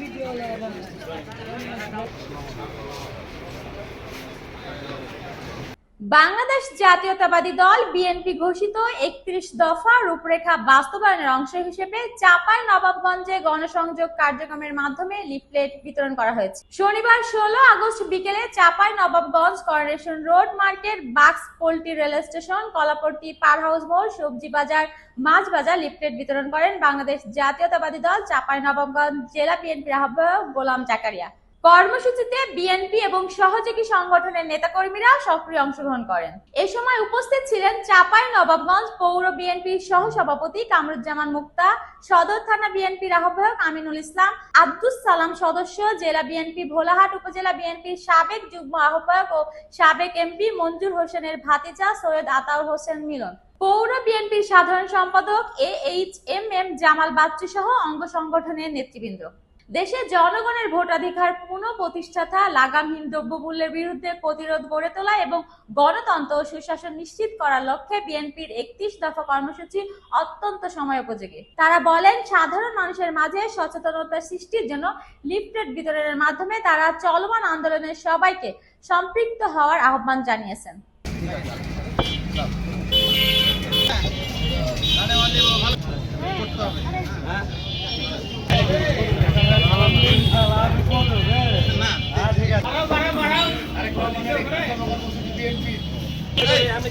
Video Bangladesh জাতীয়তাবাদী দল BNP ঘোষিত একত্রিশ দফা রূপরেখা বাস্তবায়নের অংশ হিসেবে চাপাই নবাবগঞ্জে গণসংযোগ কার্যক্রমের মাধ্যমে লিফলেট বিতরণ করা হয়েছে। শনিবার ষোলো আগস্ট বিকেলে Chapai Nawabganj coronation road market, বাক্স poultry rail station, Kalapatti power house মোড়, সবজি বাজার, মাছ বাজার লিফলেট বিতরণ করেন বাংলাদেশ জাতীয়তাবাদী দল চাপাই নবাবগঞ্জ জেলা বিএনপির আহ্বায়ক গোলাম জাকারিয়া। কর্মসূচিতে বিএনপি এবং সহযোগী সংগঠনের নেতাকর্মীরা সক্রিয় অংশগ্রহণ করেন। এ সময় উপস্থিত ছিলেন চাপাই নবাবগঞ্জ পৌর বিএনপির সহ সভাপতি কামরুজ্জামান মুক্তা, সদর থানা বিএনপির আহ্বায়ক আমিনুল ইসলাম, আব্দুস সালাম সদস্য, জেলা বিএনপি ভোলাহাট উপজেলা বিএনপির সাবেক যুগ্ম আহ্বায়ক ও সাবেক এমপি মঞ্জুর হোসেনের ভাতিজা সৈয়দ আতাউর হোসেন মিলন। পৌর বিএনপির সাধারণ সম্পাদক A H M M Jamal Bachchu সহ অঙ্গ সংগঠনের নেতৃবৃন্দ। দেশে জনগণের ভোটাধিকার পুনঃ প্রতিষ্ঠাতা লাগামহীন দ্রব্যমূল্যের বিরুদ্ধে প্রতিরোধ গড়ে তোলা এবং গণতন্ত্র ও সুশাসন নিশ্চিত করার লক্ষ্যে বিএনপির একত্রিশ দফা কর্মসূচি অত্যন্ত সময় উপযোগী। তারা বলেন, সাধারণ মানুষের মাঝে সচেতনতা সৃষ্টির জন্য লিফলেট বিতরণের মাধ্যমে তারা চলমান আন্দোলনের সবাইকে সম্পৃক্ত হওয়ার আহ্বান জানিয়েছেন। আমি